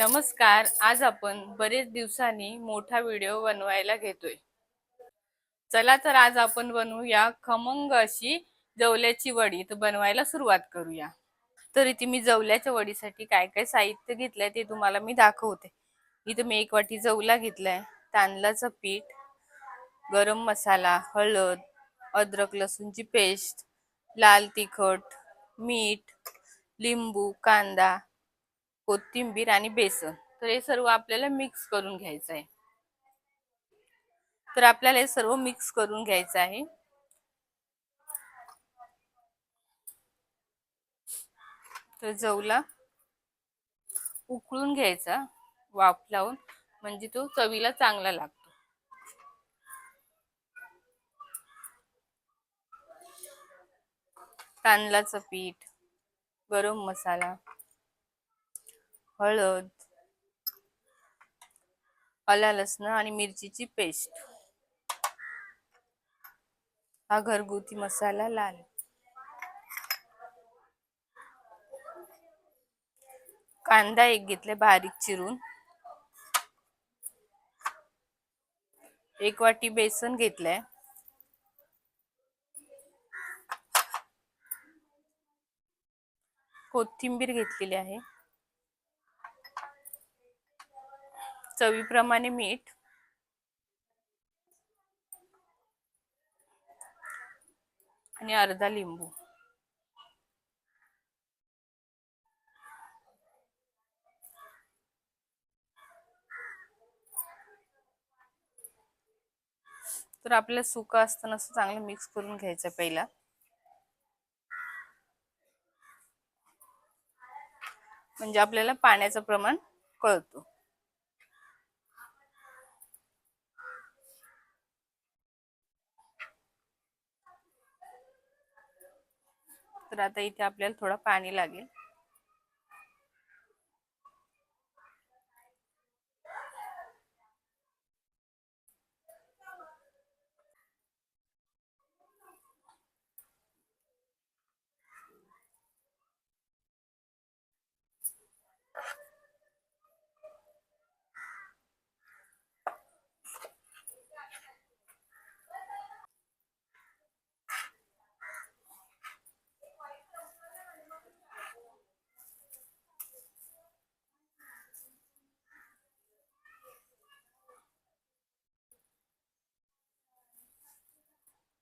नमस्कार आज आपण बरेच दिवसांनी मोठा व्हिडिओ बनवायला घेतोय. चला तर आज आपण बनवूया खमंग अशी जवल्याची वडी. तर बनवायला सुरुवात करूया. तर इथे मी जवल्याच्या वडीसाठी काय काय साहित्य घेतलंय ते तुम्हाला मी दाखवते. इथं मी एक वाटी जवला घेतलाय. तांदळाचं पीठ गरम मसाला हळद अद्रक लसूणची पेस्ट लाल तिखट मीठ लिंबू कांदा कोथिंबीर आणि बेसन. तर हे सर्व आपल्याला मिक्स करून घ्यायचं आहे. तर आपल्याला हे सर्व मिक्स करून घ्यायचं आहे. तर जवला उकळून घ्यायचा वाफ लावून म्हणजे तो चवीला चांगला लागतो. तांदळाचं पीठ गरम मसाला हळद आला लसण आणि मिरचीची पेस्ट. हा घरगुती मसाला लाल. कांदा एक घेतलाय बारीक चिरून. एक वाटी बेसन घेतलंय. कोथिंबीर घेतलेली आहे. चवीप्रमाणे मीठ. आणि अर्धा लिंबू. तर आपल्याला सुक असताना असं चांगलं मिक्स करून घ्यायचं पहिला. म्हणजे आपल्याला पाण्याचं प्रमाण कळतो. तर आता इथे आपल्याला थोडं पाणी लागेल.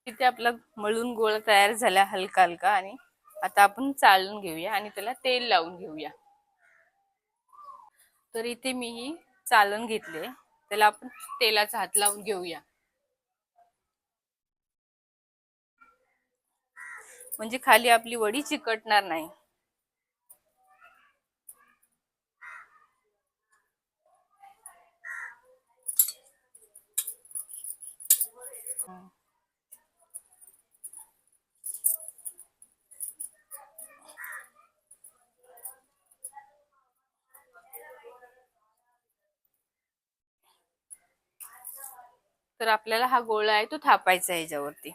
इथे आपला मळून गोळ तयार झाला हलका हलका आणि आता आपण चाळून घेऊया आणि त्याला तेल लावून घेऊया. तर इथे मी ही चालून घेतले त्याला आपण तेलाचा हात लावून घेऊया. म्हणजे खाली आपली वडी चिकटणार नाही. तर आपल्याला हा गोळा आहे तो थापायचा आहे याच्यावरती.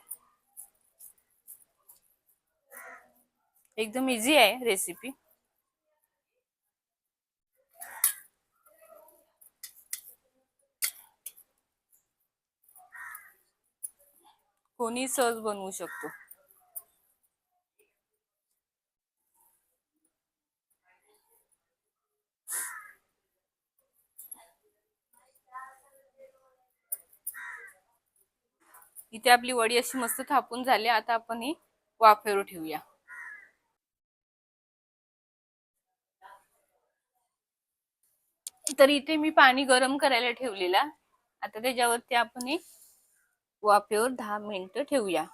एकदम इझी आहे रेसिपी कोणी सहज बनवू शकतो. इथे आपली वडी अशी मस्त थापून झाली. आता आपण ही वाफेवर ठेवूया. तर इथे मी पाणी गरम करायला ठेवलेला. आता त्याच्यावरती आपण ही वाफेवर दहा मिनिटं ठेवूया.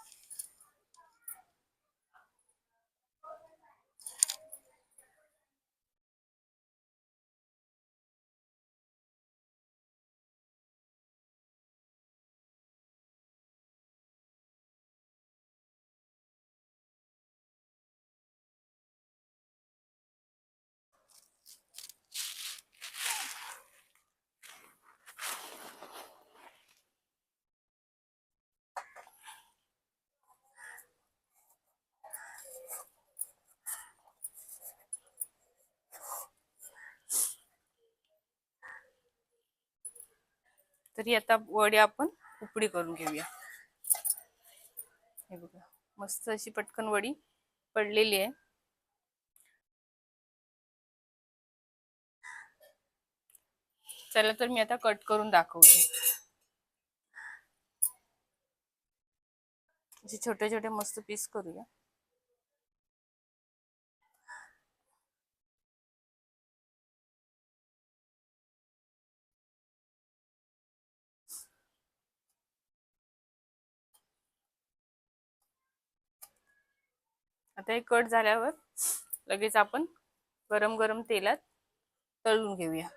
तरी आता वडी आपण उपडी करून घेऊया. हे बघा मस्त अशी पटकन वडी पडलेली आहे. चला तर मी आता कट करून दाखवते. असे छोटे छोटे मस्त पीस करूया. आता हे कट झाल्यावर लगेच आपण गरम गरम तेलात तळून घेऊया.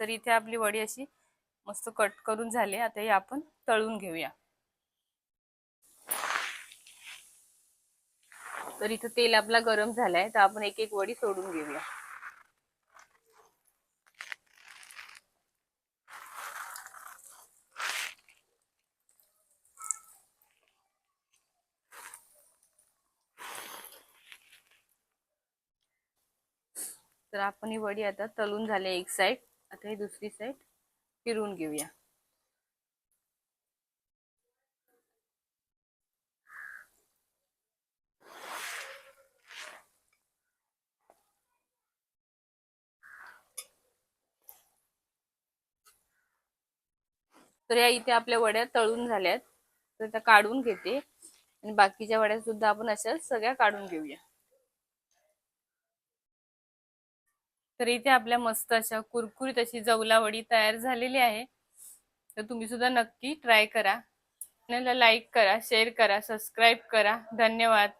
तर इथे आपली वडी अशी मस्त कट करून झाली आता हे आपण तळून घेऊया. तर इथं तेल आपला गरम झालाय तर आपण एक एक वडी सोडून घेऊया. तर आपण ही वडी आता तलून झाली एक साईड आता ही दुसरी साईड फिरवून घेऊया. तर या इथे आपल्या वड्या तळून झाल्यात. तर त्या काढून घेते. आणि बाकीच्या वड्या सुद्धा आपण अशा सगळ्या काढून घेऊया. तर इथे आपल्या मस्त अशा कुरकुरीत अशी जवला वडी तयार झालेली आहे. तर तुम्ही सुद्धा नक्की ट्राय करा. चॅनलला लाईक करा शेअर करा सबस्क्राईब करा. धन्यवाद.